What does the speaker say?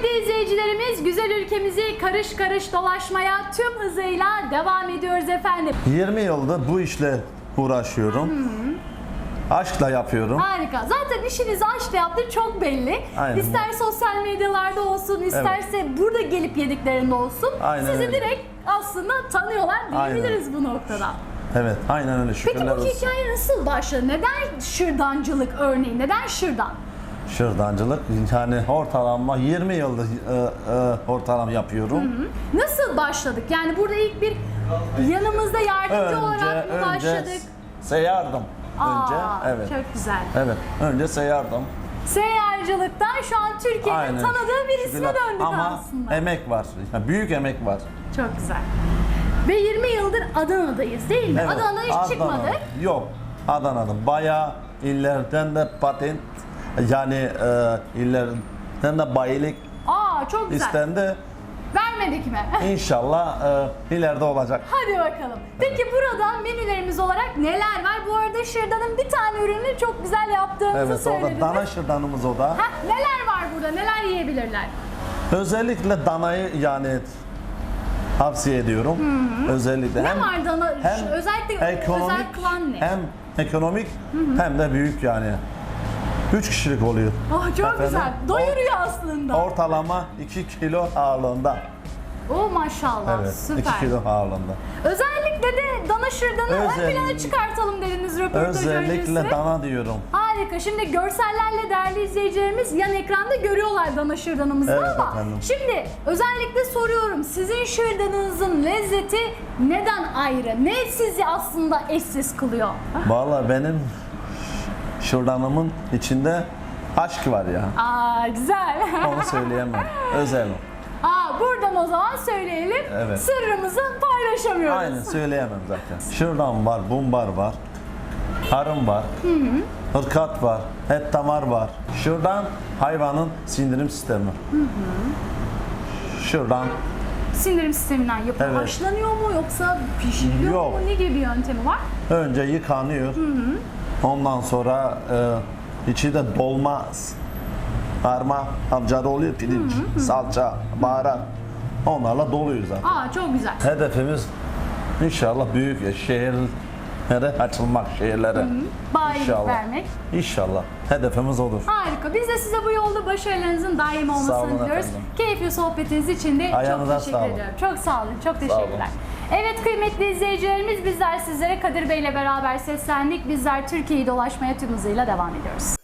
Kıymetli izleyicilerimiz güzel ülkemizi karış karış dolaşmaya tüm hızıyla devam ediyoruz efendim. 20 yıldır bu işle uğraşıyorum. Aşkla yapıyorum. Harika. Zaten işinizi aşkla yaptığı çok belli. Aynen. İster sosyal medyalarda olsun, isterse burada gelip yediklerinde olsun. Aynen Sizi öyle. direkt aslında tanıyorlar diyebiliriz bu noktada. Evet, aynen öyle Peki şükürler bu olsun. hikaye nasıl başladı? Neden şırdancılık örneği? Neden şırdan? Şırdancılık yani ortalama 20 yıldır e, e, ortalama yapıyorum. Nasıl başladık? Yani burada ilk bir yanımızda yardımcı olarak mı önce başladık? seyardım. önce Aa, evet. Çok güzel. Evet, önce seyardım. Seyyarcılıktan şu an Türkiye'nin Aynen. tanıdığı bir isme Şükürler. döndük Ama aslında. emek var. Yani büyük emek var. Çok güzel. Ve 20 yıldır Adana'dayız değil mi? Evet, Adana'da hiç Adana. çıkmadık. Yok. Adana'da bayağı illerden de patent yani e, illerden de bayilik Aa çok güzel. istendi. Vermedik mi? İnşallah e, ileride olacak. Hadi bakalım. Peki burada menülerimiz olarak neler var? Bu arada Şırdan'ın bir tane ürünü çok güzel yaptığınızı Evet, o da söylediniz. dana şırdanımız o da. Heh, neler var burada? Neler yiyebilirler? Özellikle danayı yani tavsiye ediyorum. Özellikle Ne var dana? Özellikle özel kılan ne? hem ekonomik hem de büyük yani. 3 kişilik oluyor. Oh çok Efendim? güzel. Doyuruyor aslında. Ortalama 2 kilo ağırlığında. Oh maşallah Evet, süper. 2 kilo ağırlığında. Özellikle de dana şırdanı ön plana çıkartalım dediniz röportaj Özellikle öncesi. dana diyorum. Harika. Şimdi görsellerle değerli izleyicilerimiz yan ekranda görüyorlar dana şırdanımızı Evet ama efendim. şimdi özellikle soruyorum sizin şırdanınızın lezzeti neden ayrı? Ne sizi aslında eşsiz kılıyor? Vallahi benim şırdanımın içinde aşk var ya. Aa güzel. Onu söyleyemem. Özel. Aa buradan o zaman söyleyelim. Evet. Sırrımızı paylaşamıyoruz. Aynen söyleyemem zaten. Şırdan var, bumbar var, harım var, hırkat var, et damar var. Şırdan hayvanın sindirim sistemi. Şırdan Sindirim sisteminden yapıyor. Evet. Haşlanıyor mu yoksa pişiriliyor Yok. mu? Ne gibi bir yöntemi var? önce yıkanıyor. Ondan sonra e, içi de dolma, arma, amcada oluyor pirinç, salça, baharat. Onlarla doluyor zaten. Aa çok güzel. Hedefimiz inşallah büyük şehirlere açılmak, şehirlere. Bayilik İnşallah. vermek. İnşallah. Hedefimiz odur. Harika. Biz de size bu yolda başarılarınızın daim Sağ olmasını olun diliyoruz. efendim. Keyifli sohbetiniz için de Ayağınıza çok teşekkür sağlık. ediyorum. Çok sağ olun. Çok olun. teşekkürler. Evet kıymetli izleyicilerimiz bizler sizlere Kadir Bey ile beraber seslendik. Bizler Türkiye'yi dolaşmaya tüm hızıyla devam ediyoruz.